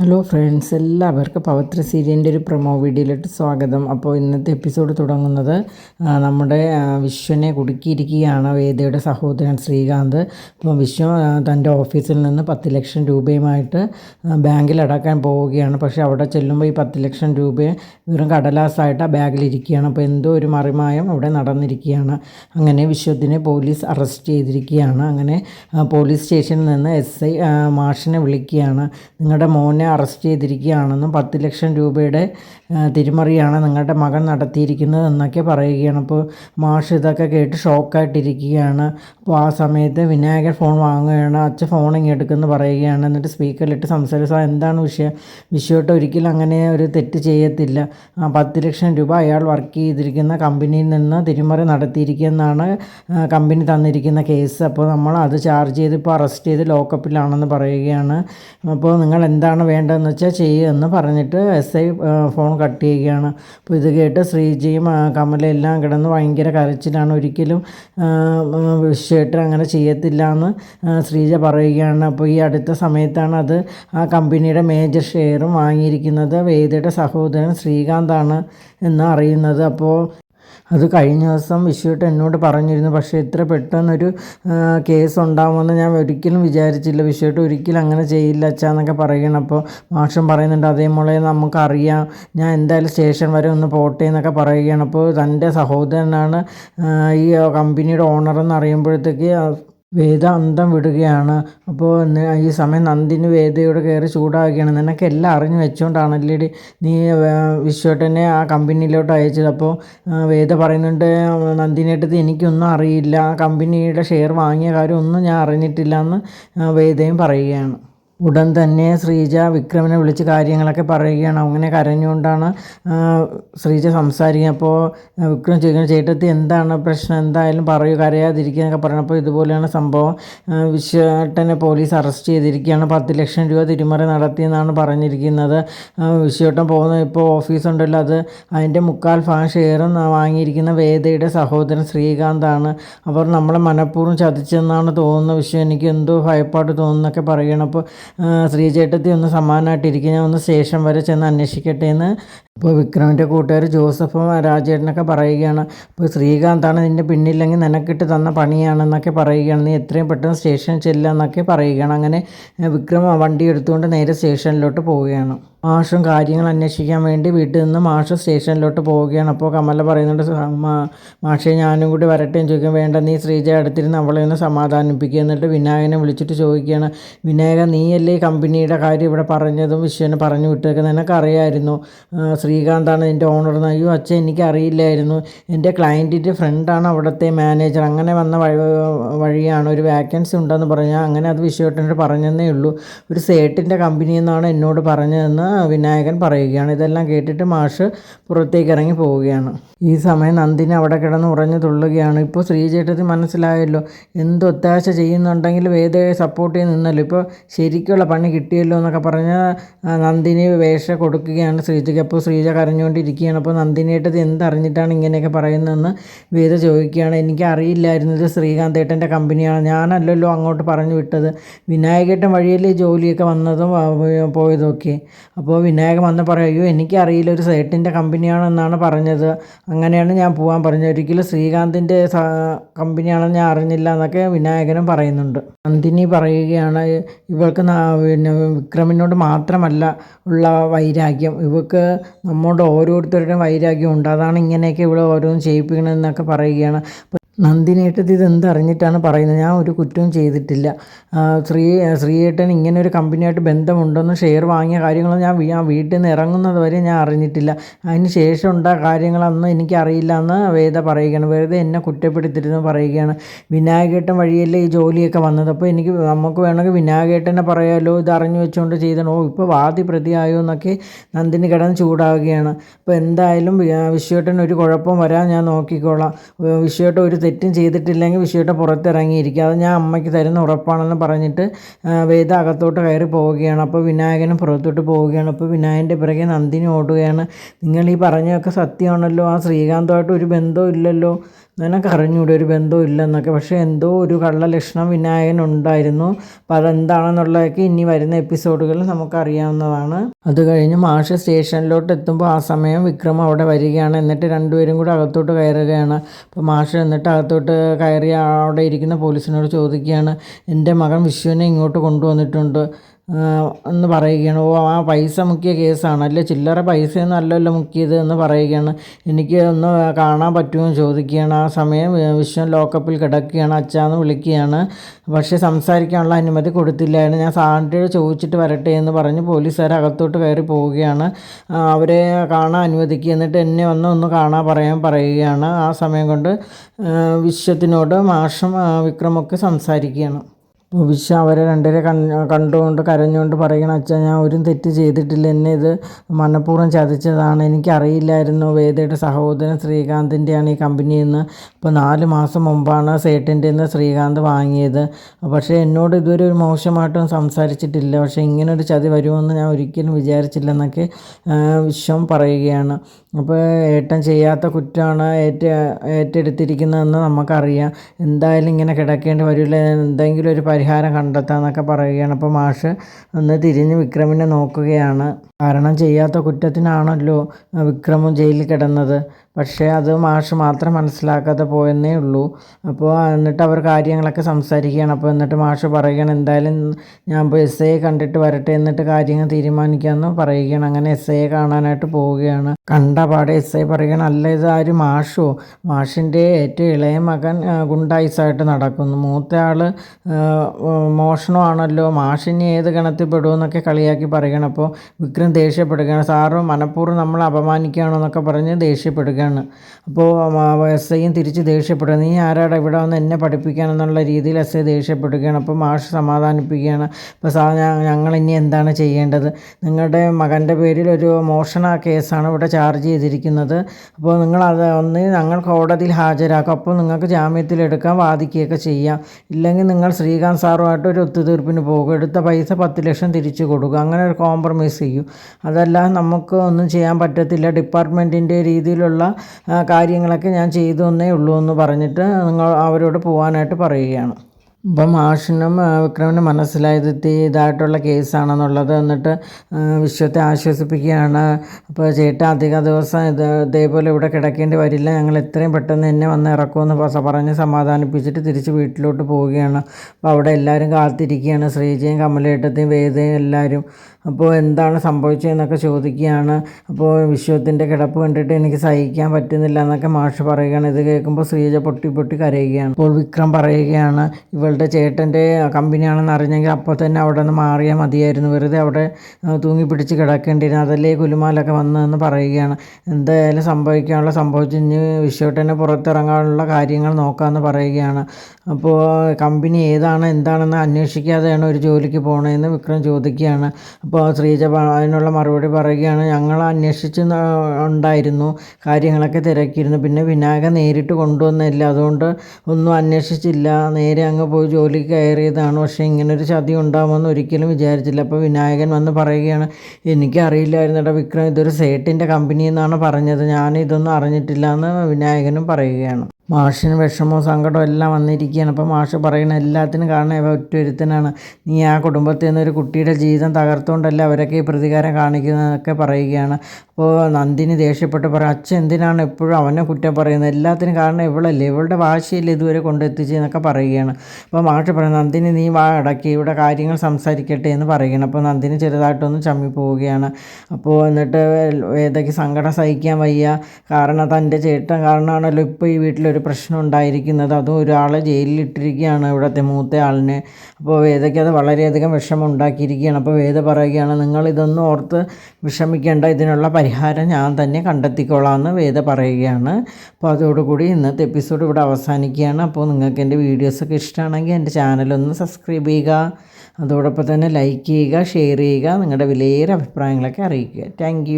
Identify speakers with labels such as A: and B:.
A: Hello friends എല്ലാവർക്കും പവിത്ര സീരിയലിന്റെ ഒരു പ്രൊമോ വീഡിയോയിലോട്ട് സ്വാഗതം. അപ്പോൾ ഇന്നത്തെ എപ്പിസോഡ് തുടങ്ങുന്നത് നമ്മുടെ വിശ്വനെ കുടുക്കിയിരിക്കുകയാണ് വേദയുടെ സഹോദരൻ ശ്രീകാന്ത്. അപ്പോൾ വിശ്വ തന്റെ ഓഫീസിൽ നിന്ന് പത്ത് ലക്ഷം രൂപയുമായിട്ട് ബാങ്കിൽ അടക്കാൻ പോവുകയാണ്. പക്ഷേ അവിടെ ചെല്ലുമ്പോൾ ഈ പത്ത് ലക്ഷം രൂപ വെറും കടലാസായിട്ട് ആ ബാഗിലിരിക്കുകയാണ്. അപ്പോൾ എന്തോ ഒരു മറിമായം അവിടെ നടന്നിരിക്കുകയാണ്. അങ്ങനെ വിശ്വത്തിനെ പോലീസ് അറസ്റ്റ് ചെയ്തിരിക്കുകയാണ്. അങ്ങനെ പോലീസ് സ്റ്റേഷനിൽ നിന്ന് എസ് ഐ മാഷിനെ വിളിക്കുകയാണ്. നിങ്ങളുടെ മോനെ അറസ്റ്റ് ചെയ്തിരിക്കുകയാണെന്നും പത്ത് ലക്ഷം രൂപയുടെ തിരിമറിയാണ് നിങ്ങളുടെ മകൻ നടത്തിയിരിക്കുന്നത് എന്നൊക്കെ പറയുകയാണ്. അപ്പോൾ മാഷ് ഇതൊക്കെ കേട്ട് ഷോക്കായിട്ടിരിക്കുകയാണ്. അപ്പോൾ ആ സമയത്ത് വിനായകൻ ഫോൺ വാങ്ങുകയാണ്. അച്ഛൻ ഫോൺ ഇങ്ങ് എടുക്കുമെന്ന് പറയുകയാണ്. എന്നിട്ട് സ്പീക്കറിലിട്ട് സംസാരിച്ച. "സാർ, എന്താണ് വിഷയം? വിഷയമായിട്ട് ഒരിക്കലും അങ്ങനെ ഒരു തെറ്റ് ചെയ്യത്തില്ല. പത്ത് ലക്ഷം രൂപ അയാൾ വർക്ക് ചെയ്തിരിക്കുന്ന കമ്പനിയിൽ നിന്ന് തിരിമറി നടത്തിയിരിക്കുന്നതാണ് കമ്പനി തന്നിരിക്കുന്ന കേസ്. അപ്പോൾ നമ്മൾ അത് ചാർജ് ചെയ്ത് ഇപ്പോൾ അറസ്റ്റ് ചെയ്ത് ലോക്കപ്പിലാണെന്ന് പറയുകയാണ്. അപ്പോൾ നിങ്ങൾ എന്താണ് വേണ്ടതെന്ന് വെച്ചാൽ ചെയ്യുമെന്ന് പറഞ്ഞിട്ട് എസ് ഐ ഫോൺ കട്ട് ചെയ്യുകയാണ് അപ്പോൾ ഇത് കേട്ട് ശ്രീജിയും കമലെല്ലാം കിടന്ന് ഭയങ്കര കരച്ചിലാണ്. ഒരിക്കലും വിഷയമായിട്ട് അങ്ങനെ ചെയ്യത്തില്ല എന്ന് ശ്രീജ പറയുകയാണ്. അപ്പോൾ ഈ അടുത്ത സമയത്താണ് അത് ആ കമ്പനിയുടെ മേജർ ഷെയറും വാങ്ങിയിരിക്കുന്നത് വേദയുടെ സഹോദരൻ ശ്രീകാന്താണ് എന്ന് അറിയുന്നത്. അപ്പോൾ അത് കഴിഞ്ഞ ദിവസം വിഷുവിട്ട് എന്നോട് പറഞ്ഞിരുന്നു പക്ഷേ ഇത്ര പെട്ടെന്നൊരു കേസ് ഉണ്ടാകുമെന്ന് ഞാൻ ഒരിക്കലും വിചാരിച്ചില്ല. വിഷുവിട്ട് ഒരിക്കലും അങ്ങനെ ചെയ്യില്ല അച്ഛാ എന്നൊക്കെ പറയണം അപ്പോൾ മാഷം പറയുന്നുണ്ട് അതേ നമുക്കറിയാം. ഞാൻ എന്തായാലും സ്റ്റേഷൻ വരെ ഒന്ന് പോട്ടെ എന്നൊക്കെ പറയുകയാണ്. അപ്പോൾ തന്റെ സഹോദരനാണ് ഈ കമ്പനിയുടെ ഓണറെന്ന് അറിയുമ്പോഴത്തേക്ക് വേദ അന്തം വിടുകയാണ് അപ്പോൾ ഈ സമയം നന്ദിനി വേദയോട് കയറി ചൂടാകുകയാണ്. നിനക്ക് എല്ലാം അറിഞ്ഞു വെച്ചുകൊണ്ടാണല്ലേ നീ വിശ്വട്ടനെ ആ കമ്പനിയിലോട്ട് അയച്ചത്. അപ്പോൾ വേദ പറയുന്നുണ്ട് നന്ദിനിയേട്ടത് എനിക്കൊന്നും അറിയില്ല. ആ കമ്പനിയുടെ ഷെയർ വാങ്ങിയ കാര്യം ഒന്നും ഞാൻ അറിഞ്ഞിട്ടില്ല എന്ന് വേദയും പറയുകയാണ്. ഉടൻ തന്നെ ശ്രീജ വിക്രമിനെ വിളിച്ച് കാര്യങ്ങളൊക്കെ പറയുകയാണ്. അങ്ങനെ കരഞ്ഞുകൊണ്ടാണ് ശ്രീജ സംസാരിക്കുക അപ്പോൾ വിക്രം ചോദിക്കുന്നത് ചേട്ടത്തി എന്താണ് പ്രശ്നം? എന്തായാലും പറയൂ കരയാതിരിക്കുക എന്നൊക്കെ പറഞ്ഞപ്പോൾ ഇതുപോലെയാണ് സംഭവം. വിശ്വട്ടനെ പോലീസ് അറസ്റ്റ് ചെയ്തിരിക്കുകയാണ്. പത്ത് ലക്ഷം രൂപ തിരിമറി നടത്തിയെന്നാണ് പറഞ്ഞിരിക്കുന്നത്. വിശ്വേട്ടൻ പോകുന്ന ഇപ്പോൾ ഓഫീസുണ്ടല്ലോ. അത് അതിന്റെ മുക്കാൽ ഭാഗം ഷെയറും വാങ്ങിയിരിക്കുന്ന വേദയുടെ സഹോദരൻ ശ്രീകാന്താണ്. അവർ നമ്മളെ മനഃപൂർവം ചതിച്ചെന്നാണ് തോന്നുന്നത്. വിഷയം എനിക്ക് എന്തോ ഭയപ്പാട് തോന്നുന്നൊക്കെ പറയണം അപ്പോൾ ആ, ശ്രീചേട്ടത്തി ഒന്ന് സമാധാനമായിട്ടിരിക്കും ഞാൻ ഒന്ന് സ്റ്റേഷൻ വരെ ചെന്ന് അന്വേഷിക്കട്ടെ എന്ന്. ഇപ്പോൾ വിക്രമിന്റെ കൂട്ടുകാർ ജോസഫും രാജേട്ടനൊക്കെ പറയുകയാണ് ഇപ്പോൾ ശ്രീകാന്താണ് നിന്റെ പിന്നില്ലെങ്കിൽ നിനക്കിട്ട് തന്ന പണിയാണെന്നൊക്കെ പറയുകയാണ്. നീ എത്രയും പെട്ടെന്ന് സ്റ്റേഷനിൽ ചെല്ലുക എന്നൊക്കെ പറയുകയാണ്. അങ്ങനെ വിക്രം വണ്ടി എടുത്തുകൊണ്ട് നേരെ സ്റ്റേഷനിലോട്ട് പോവുകയാണ്. മാഷും കാര്യങ്ങൾ അന്വേഷിക്കാൻ വേണ്ടി വീട്ടിൽ നിന്ന് മാഷ് സ്റ്റേഷനിലോട്ട് പോവുകയാണ്. അപ്പോൾ കമല പറയുന്നുണ്ട് "സ- മാഷെ ഞാനും കൂടി വരട്ടെ എന്ന് ചോദിക്കാൻ വേണ്ട നീ ശ്രീജ അടുത്തിരുന്ന് അവളെ ഒന്ന് സമാധാനിപ്പിക്കുക എന്നിട്ട് വിനായകനെ വിളിച്ചിട്ട് ചോദിക്കുകയാണ്. വിനായക നീയല്ലേ കമ്പനിയുടെ കാര്യം ഇവിടെ പറഞ്ഞതും വിശ്വനെ പറഞ്ഞു വിട്ടേക്കുന്നത്? നിനക്കറിയായിരുന്നു ആ, ശ്രീകാന്താണ് എന്റെ ഓണർ എന്ന് അയ്യോ അച്ഛൻ എനിക്കറിയില്ലായിരുന്നു എന്റെ ക്ലയന്റിന്റെ ഫ്രണ്ടാണ് അവിടുത്തെ മാനേജർ അങ്ങനെ വന്ന വഴി വഴിയാണ് ഒരു വാക്കൻസി ഉണ്ടെന്ന് പറഞ്ഞാൽ അങ്ങനെ അത് വിശ്വട്ടനോട് പറഞ്ഞതേ ഉള്ളൂ. ഒരു സേട്ടിന്റെ കമ്പനി എന്നാണ് എന്നോട് പറഞ്ഞതെന്ന് വിനായകൻ പറയുകയാണ്. ഇതെല്ലാം കേട്ടിട്ട് മാഷ് പുറത്തേക്ക് ഇറങ്ങി പോവുകയാണ്. ഈ സമയം നന്ദിനി അവിടെ കിടന്ന് ഉറഞ്ഞു തുള്ളുകയാണ്. ഇപ്പോൾ ശ്രീചേട്ടത്തിന് മനസ്സിലായല്ലോ എന്ത് ഒത്താശ ചെയ്യുന്നുണ്ടെങ്കിൽ വേദയെ സപ്പോർട്ട് ചെയ്ത് നിന്നല്ലോ. ഇപ്പോൾ ശരിക്കുള്ള പണി കിട്ടിയല്ലോ എന്നൊക്കെ പറഞ്ഞ് നന്ദിനി വേഷ കൊടുക്കുകയാണ് ശ്രീജയ്ക്ക്. അപ്പോൾ ശ്രീജ കരഞ്ഞുകൊണ്ടിരിക്കുകയാണ്. അപ്പോൾ നന്ദിനിയേട്ടത് എന്തറിഞ്ഞിട്ടാണ് ഇങ്ങനെയൊക്കെ പറയുന്നതെന്ന് വേദ ചോദിക്കുകയാണ്. എനിക്ക് അറിയില്ലായിരുന്നു ഇത് ശ്രീകാന്തേട്ടന്റെ കമ്പനിയാണ്. ഞാനല്ലല്ലോ അങ്ങോട്ട് പറഞ്ഞു വിട്ടത്. വിനായകേട്ടൻ വഴിയല്ലേ ജോലിയൊക്കെ വന്നതും പോയതൊക്കെ അപ്പോൾ വിനായകൻ വന്ന് പറയും എനിക്കറിയില്ല ഒരു സേട്ടിന്റെ കമ്പനിയാണെന്നാണ് പറഞ്ഞത്. അങ്ങനെയാണ് ഞാൻ പോകാൻ പറഞ്ഞത്. ഒരിക്കലും ശ്രീകാന്തിന്റെ കമ്പനിയാണെന്ന് ഞാൻ അറിഞ്ഞില്ല എന്നൊക്കെ വിനായകനും പറയുന്നുണ്ട്. നന്ദിനി പറയുകയാണ് ഇവൾക്ക് പിന്നെ വിക്രമിനോട് മാത്രമല്ല ഉള്ള വൈരാഗ്യം. ഇവൾക്ക് നമ്മോട് ഓരോരുത്തരുടെയും വൈരാഗ്യം ഉണ്ട്. അതാണ് ഇങ്ങനെയൊക്കെ ഇവിടെ ഓരോന്നും ചെയ്യിപ്പിക്കണമെന്നൊക്കെ പറയുകയാണ്. അപ്പോൾ നന്ദിനേട്ടത് ഇത് എന്തറിഞ്ഞിട്ടാണ് പറയുന്നത്? ഞാൻ ഒരു കുറ്റവും ചെയ്തിട്ടില്ല. ശ്രീ ശ്രീയേട്ടൻ ഇങ്ങനെ ഒരു കമ്പനിയായിട്ട് ബന്ധമുണ്ടെന്ന് ഷെയർ വാങ്ങിയ കാര്യങ്ങൾ ഞാൻ ആ വീട്ടിൽ നിന്ന് ഇറങ്ങുന്നത് വരെ ഞാൻ അറിഞ്ഞിട്ടില്ല. അതിന് ശേഷം ഉണ്ടായ കാര്യങ്ങളൊന്നും എനിക്കറിയില്ല എന്ന് വേദ പറയുകയാണ്. വെറുതെ എന്നെ കുറ്റപ്പെടുത്തിരുന്നു പറയുകയാണ്. വിനായകേട്ടൻ വഴിയല്ലേ ഈ ജോലിയൊക്കെ വന്നത്? അപ്പോൾ എനിക്ക് നമുക്ക് വേണമെങ്കിൽ വിനായകേട്ടനെ പറയാമല്ലോ ഇത് അറിഞ്ഞു വെച്ചുകൊണ്ട് ചെയ്തണോ? ഇപ്പോൾ വാദി പ്രതിയായോ എന്നൊക്കെ നന്ദിനി കിടന്ന് ചൂടാവുകയാണ് അപ്പോൾ എന്തായാലും വിശ്വേട്ടൻ ഒരു കുഴപ്പം വരാൻ ഞാൻ നോക്കിക്കോളാം. വിശ്വേട്ടൻ ഒരു തെറ്റും ചെയ്തിട്ടില്ലെങ്കിൽ വിഷയുടെ അത് ഞാൻ അമ്മയ്ക്ക് തരുന്ന ഉറപ്പാണെന്ന് പറഞ്ഞിട്ട് വേദ അകത്തോട്ട് കയറി പോവുകയാണ്. അപ്പോൾ വിനായകനും പുറത്തോട്ട് പോവുകയാണ്. അപ്പോൾ വിനായകന്റെ പിറകെ നന്ദിനി ഓടുകയാണ്. നിങ്ങൾ ഈ പറഞ്ഞതൊക്കെ സത്യമാണല്ലോ. ആ ശ്രീകാന്തുമായിട്ട് ഒരു ബന്ധവും ഇല്ലല്ലോ. നിനക്ക് അറിഞ്ഞൂടെ ഒരു ബന്ധവും ഇല്ലെന്നൊക്കെ. പക്ഷേ എന്തോ ഒരു കള്ള ലക്ഷണം വിനായകനുണ്ടായിരുന്നു അപ്പോൾ അതെന്താണെന്നുള്ളതൊക്കെ ഇനി വരുന്ന എപ്പിസോഡുകളിൽ നമുക്കറിയാവുന്നതാണ്. അത് കഴിഞ്ഞ് മാഷ് സ്റ്റേഷനിലോട്ട് എത്തുമ്പോൾ ആ സമയം വിക്രം അവിടെ വരികയാണ്. എന്നിട്ട് രണ്ടുപേരും കൂടെ അകത്തോട്ട് കയറുകയാണ്. അപ്പോൾ മാഷ് എന്നിട്ട് അകത്തോട്ട് കയറി അവിടെ ഇരിക്കുന്ന പോലീസിനോട് ചോദിക്കുകയാണ് എന്റെ മകൻ വിശ്വനെ ഇങ്ങോട്ട് കൊണ്ടുവന്നിട്ടുണ്ട്. എന്ന് പറയുകയാണ്. ഓ ആ പൈസ മുക്കിയ കേസാണ്. അല്ലെ ചില്ലറ പൈസയൊന്നും അല്ലല്ലോ മുക്കിയത് എന്ന് പറയുകയാണ്. എനിക്ക് ഒന്ന് കാണാൻ പറ്റുമോ എന്ന് ചോദിക്കുകയാണ്. ആ സമയം വിശ്വം ലോക്കപ്പിൽ കിടക്കുകയാണ്. അച്ഛാന്ന് വിളിക്കുകയാണ്. പക്ഷേ സംസാരിക്കാനുള്ള അനുമതി കൊടുത്തില്ലായിരുന്നു. ഞാൻ സാറിന്റെ ചോദിച്ചിട്ട് വരട്ടെ എന്ന് പറഞ്ഞ് പോലീസുകാർ അകത്തോട്ട് കയറി പോവുകയാണ്. അവരെ കാണാൻ അനുവദിക്കുക എന്നിട്ട് എന്നെ ഒന്ന് ഒന്ന് കാണാൻ പറയാൻ പറയുകയാണ്. ആ സമയം കൊണ്ട് വിശ്വത്തിനോട് മാഷം വിക്രമൊക്കെ സംസാരിക്കുകയാണ്. വിശ്വ അവരെ രണ്ടരെ കണ്ടുകൊണ്ട് കരഞ്ഞുകൊണ്ട് പറയണം അച്ഛാ ഞാൻ ഒരു തെറ്റ് ചെയ്തിട്ടില്ല. എന്നെ ഇത് മനഃപൂർവം ചതിച്ചതാണ്. എനിക്കറിയില്ലായിരുന്നു വേദയുടെ സഹോദരൻ ശ്രീകാന്തിന്റെയാണ് ഈ കമ്പനിയിൽ നിന്ന് ഇപ്പോൾ നാല് മാസം മുമ്പാണ് സേട്ടിന്റെ നിന്ന് ശ്രീകാന്ത് വാങ്ങിയത്. പക്ഷേ എന്നോട് ഇതുവരെ ഒരു മോശമായിട്ടും സംസാരിച്ചിട്ടില്ല. പക്ഷേ ഇങ്ങനൊരു ചതി വരുമെന്ന് ഞാൻ ഒരിക്കലും വിചാരിച്ചില്ലെന്നൊക്കെ വിശ്വം പറയുകയാണ്. അപ്പോൾ ഏട്ടൻ ചെയ്യാത്ത കുറ്റമാണ് ഏറ്റ ഏറ്റെടുത്തിരിക്കുന്നതെന്ന് നമുക്കറിയാം. എന്തായാലും ഇങ്ങനെ കിടക്കേണ്ടി വരില്ല. എന്തെങ്കിലും ഒരു പരിഹാരം കണ്ടെത്താമെന്നൊക്കെ പറയുകയാണ്. അപ്പോൾ മാഷ് ഒന്ന് തിരിഞ്ഞ് വിക്രമിനെ നോക്കുകയാണ്. കാരണം ചെയ്യാത്ത കുറ്റത്തിനാണല്ലോ വിക്രമും ജയിലിൽ കിടന്നത്. പക്ഷേ അത് മാഷ് മാത്രം മനസ്സിലാക്കാതെ പോയെന്നേ ഉള്ളൂ. അപ്പോൾ എന്നിട്ട് അവർ കാര്യങ്ങളൊക്കെ സംസാരിക്കുകയാണ്. അപ്പോൾ എന്നിട്ട് മാഷ് പറയുകയാണ് എന്തായാലും ഞാൻ ഇപ്പോൾ എസ് ഐയെ കണ്ടിട്ട് വരട്ടെ എന്നിട്ട് കാര്യങ്ങൾ തീരുമാനിക്കാമെന്ന് പറയുകയാണ്. അങ്ങനെ എസ് ഐയെ കാണാനായിട്ട് പോവുകയാണ്. കണ്ട പാടെ എസ് ഐ പറയുകയാണ് അല്ല ഇത് മാഷോ? മാഷിന്റെ ഏറ്റവും ഇളയ മകൻ ഗുണ്ടായിസായിട്ട് നടക്കുന്നു. മൂത്ത ആൾ മോഷണമാണല്ലോ. മാഷിനി ഏത് ഗണത്തിൽ പെടുമെന്നൊക്കെ കളിയാക്കി പറയുകയാണ്. അപ്പോൾ വിക്രം ദേഷ്യപ്പെടുകയാണ്. സാറ് മനഃപൂർവം നമ്മളെ അപമാനിക്കുകയാണോ എന്നൊക്കെ പറഞ്ഞ് ദേഷ്യപ്പെടുകയാണ്. അപ്പോൾ എസ് ഐയും തിരിച്ച് ദേഷ്യപ്പെടുക നീ ആരാടാ ഇവിടെ വന്ന് എന്നെ പഠിപ്പിക്കാനെന്നുള്ള രീതിയിൽ എസ് ഐ ദേഷ്യപ്പെടുകയാണ്. അപ്പോൾ മാഷ് സമാധാനിപ്പിക്കുകയാണ്. അപ്പോൾ സാർ ഞങ്ങൾ ഇനി എന്താണ് ചെയ്യേണ്ടത്? നിങ്ങളുടെ മകന്റെ പേരിൽ ഒരു മോഷണ കേസാണ് ഇവിടെ ചാർജ് ചെയ്തിരിക്കുന്നത്. അപ്പോൾ നിങ്ങൾ അത് ഒന്ന് ഞങ്ങൾ കോടതിയിൽ ഹാജരാക്കും. അപ്പോൾ നിങ്ങൾക്ക് ജാമ്യത്തിലെടുക്കാൻ വാദിക്കുകയൊക്കെ ചെയ്യാം. ഇല്ലെങ്കിൽ നിങ്ങൾ ശ്രീകാന്ത് സാറുമായിട്ട് ഒരു ഒത്തുതീർപ്പിന് പോകും. എടുത്ത പൈസ പത്ത് ലക്ഷം തിരിച്ചു കൊടുക്കുക അങ്ങനെ ഒരു കോംപ്രമൈസ് ചെയ്യും. അതല്ല നമുക്ക് ഒന്നും ചെയ്യാൻ പറ്റത്തില്ല. ഡിപ്പാർട്ട്മെന്റിന്റെ രീതിയിലുള്ള കാര്യങ്ങളൊക്കെ ഞാൻ ചെയ്തു എന്നേ ഉള്ളൂ എന്ന് പറഞ്ഞിട്ട് നിങ്ങൾ അവരോട് പോകാനായിട്ട് പറയുകയാണ്. അപ്പം ആഷിനും വിക്രമിനും മനസ്സിലായത് ഇതായിട്ടുള്ള കേസാണെന്നുള്ളത് എന്നിട്ട് വിശ്വത്തെ ആശ്വസിപ്പിക്കുകയാണ്. അപ്പോൾ ചേട്ട അധിക ദിവസം ഇത് ഇതേപോലെ ഇവിടെ കിടക്കേണ്ടി വരില്ല. ഞങ്ങൾ എത്രയും പെട്ടെന്ന് എന്നെ വന്ന് ഇറക്കുമെന്ന് പറഞ്ഞ് സമാധാനിപ്പിച്ചിട്ട് തിരിച്ച് വീട്ടിലോട്ട് പോവുകയാണ്. അപ്പോൾ അവിടെ എല്ലാവരും കാത്തിരിക്കുകയാണ്. ശ്രീജയും കമലേട്ടത്തെയും വേദയും എല്ലാവരും. അപ്പോൾ എന്താണ് സംഭവിച്ചതെന്നൊക്കെ ചോദിക്കുകയാണ്. അപ്പോൾ വിശ്വത്തിന്റെ കിടപ്പ് കണ്ടിട്ട് എനിക്ക് സഹിക്കാൻ പറ്റുന്നില്ല എന്നൊക്കെ മാഷ് പറയുകയാണ്. ഇത് കേൾക്കുമ്പോൾ ശ്രീജ പൊട്ടി പൊട്ടി കരയുകയാണ്. അപ്പോൾ വിക്രം പറയുകയാണ് ഇവളുടെ ചേട്ടന്റെ കമ്പനിയാണെന്ന് അറിഞ്ഞെങ്കിൽ അപ്പോൾ തന്നെ അവിടെ നിന്ന് മാറിയാൽ മതിയായിരുന്നു. വെറുതെ അവിടെ തൂങ്ങി പിടിച്ച് കിടക്കേണ്ടിയിരുന്നു. അതല്ലേ കുലുമാലൊക്കെ വന്നതെന്ന് പറയുകയാണ്. എന്തായാലും സംഭവിക്കാനുള്ള സംഭവിച്ചു ഇനി വിശ്വട്ടനെ പുറത്തിറങ്ങാനുള്ള കാര്യങ്ങൾ നോക്കാമെന്ന് പറയുകയാണ്. അപ്പോൾ കമ്പനി ഏതാണ് എന്താണെന്ന് അന്വേഷിക്കാതെയാണ് ഒരു ജോലിക്ക് പോകണതെന്ന് വിക്രം ചോദിക്കുകയാണ്. അപ്പോൾ ശ്രീജ അതിനുള്ള മറുപടി പറയുകയാണ് ഞങ്ങൾ അന്വേഷിച്ച് ഉണ്ടായിരുന്നു. കാര്യങ്ങളൊക്കെ തിരക്കിയിരുന്നു. പിന്നെ വിനായക നേരിട്ട് കൊണ്ടുവന്നില്ല. അതുകൊണ്ട് ഒന്നും അന്വേഷിച്ചില്ല. നേരെ അങ്ങ് പോയി ജോലിക്ക് കയറിയതാണ്. പക്ഷേ ഇങ്ങനൊരു ചതി ഉണ്ടാകുമെന്ന് ഒരിക്കലും വിചാരിച്ചില്ല. അപ്പോൾ വിനായകൻ വന്ന് പറയുകയാണ് എനിക്കറിയില്ലായിരുന്നു വിക്രം ഇതൊരു സേട്ടിന്റെ കമ്പനി എന്നാണ് പറഞ്ഞത്. ഞാൻ ഇതൊന്നും അറിഞ്ഞിട്ടില്ല എന്ന് വിനായകനും പറയുകയാണ്. മാഷിന് വിഷമവും സങ്കടവും എല്ലാം വന്നിരിക്കുകയാണ്. അപ്പോൾ മാഷ് പറയുന്ന എല്ലാത്തിനും കാരണം ഇവ ഒറ്റൊരുത്തനാണ്. നീ ആ കുടുംബത്തിൽ ഒരു കുട്ടിയുടെ ജീവിതം തകർത്തുകൊണ്ടല്ല അവരൊക്കെ ഈ പ്രതികാരം കാണിക്കുന്നതൊക്കെ പറയുകയാണ്. അപ്പോൾ നന്ദിനി ദേഷ്യപ്പെട്ട് പറയും അച്ഛൻ എന്തിനാണ് എപ്പോഴും അവനെ കുറ്റം പറയുന്നത്? എല്ലാത്തിനും കാരണം ഇവളല്ലേ. ഇവളുടെ വാശിയല്ലേ ഇതുവരെ കൊണ്ടെത്തിച്ചെന്നൊക്കെ പറയുകയാണ്. അപ്പോൾ മാഷ് പറയും നന്ദിനി നീ വാ അടക്കി ഇവിടെ കാര്യങ്ങൾ സംസാരിക്കട്ടെ എന്ന് പറയുകയാണ്. അപ്പോൾ നന്ദിനി ചെറുതായിട്ടൊന്ന് ചമ്മി പോവുകയാണ് അപ്പോൾ എന്നിട്ട് ഏതൊക്കെ സങ്കടം സഹിക്കാൻ വയ്യ. കാരണം തന്റെ ചേട്ടൻ കാരണമാണല്ലോ ഇപ്പോൾ ഈ വീട്ടിലൊരു ഒരു പ്രശ്നം ഉണ്ടായിരിക്കുന്നത്. അതും ഒരാളെ ജയിലിലിട്ടിരിക്കുകയാണ് ഇവിടുത്തെ മൂത്ത ആളിനെ. അപ്പോൾ വേദയ്ക്ക് അത് വളരെയധികം വിഷമം ഉണ്ടാക്കിയിരിക്കുകയാണ് അപ്പോൾ വേദ പറയുകയാണ് നിങ്ങൾ ഇതൊന്നും ഓർത്ത് വിഷമിക്കേണ്ട ഇതിനുള്ള പരിഹാരം ഞാൻ തന്നെ കണ്ടെത്തിക്കോളാം എന്ന് വേദ പറയുകയാണ്. അപ്പോൾ അതോടുകൂടി ഇന്നത്തെ എപ്പിസോഡ് ഇവിടെ അവസാനിക്കുകയാണ്. അപ്പോൾ നിങ്ങൾക്ക് എന്റെ വീഡിയോസൊക്കെ ഇഷ്ടമാണെങ്കിൽ എന്റെ ചാനലൊന്ന് സബ്സ്ക്രൈബ് ചെയ്യുക. അതോടൊപ്പം തന്നെ ലൈക്ക് ചെയ്യുക ഷെയർ ചെയ്യുക നിങ്ങളുടെ വിലയേറെ അഭിപ്രായങ്ങളൊക്കെ അറിയിക്കുക. താങ്ക്